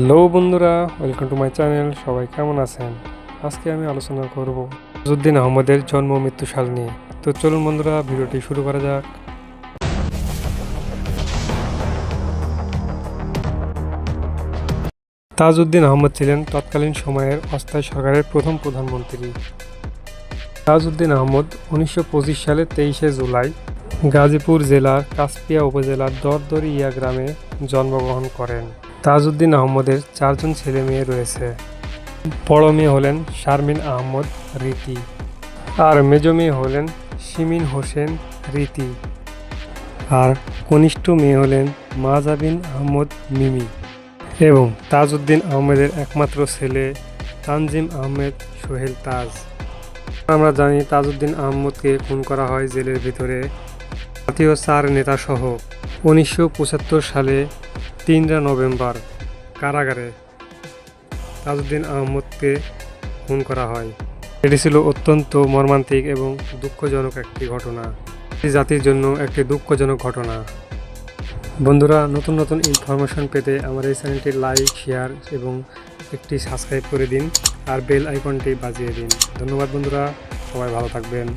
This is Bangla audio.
হ্যালো বন্ধুরা ওয়েলকাম টু মাই চ্যানেল সবাই কেমন আছেন? আজকে আমি আলোচনা করব জুদ্দিন আহমদের জন্ম মৃত্যু সাল নিয়ে। তো চলুন বন্ধুরা, ভিডিওটি শুরু করা যাক। তাজউদ্দিন আহমদ ছিলেন তৎকালীন সময়ের অস্থায়ী সরকারের প্রথম প্রধানমন্ত্রী। তাজউদ্দিন আহমদ উনিশশো সালে তেইশে জুলাই গাজীপুর জেলার কাসপিয়া উপজেলার দরদরিয়া গ্রামে জন্মগ্রহণ করেন। তাজউদ্দিন আহমদের চারজন ছেলে মেয়ে রয়েছে। বড় মেয়ে হলেন শারমিন আহমদ রীতি আর মেজ মেয়ে হলেন শিমিন হোসেন রীতি আর কনিষ্ঠ মেয়ে হলেন মাজাবিন আহমদ মিমি এবং তাজউদ্দিন আহমেদের একমাত্র ছেলে তানজিম আহমেদ সোহেল তাজ। আমরা জানি তাজউদ্দিন আহমদকে খুন করা হয় জেলের ভিতরে। জাতীয় চার নেতাসহ উনিশশো পঁচাত্তর সালে তিনরা নভেম্বর কারাগারে তাজউদ্দিন আহমদকে খুন করা হয়। এটি ছিল অত্যন্ত মর্মান্তিক এবং দুঃখজনক একটি ঘটনা। এই জাতির জন্য একটি দুঃখজনক ঘটনা। বন্ধুরা, নতুন নতুন ইনফরমেশন পেতে আমার এই চ্যানেলটি লাইক, শেয়ার এবং একটি সাবস্ক্রাইব করে দিন আর বেল আইকনটি বাজিয়ে দিন। ধন্যবাদ বন্ধুরা, সবাই ভালো থাকবেন।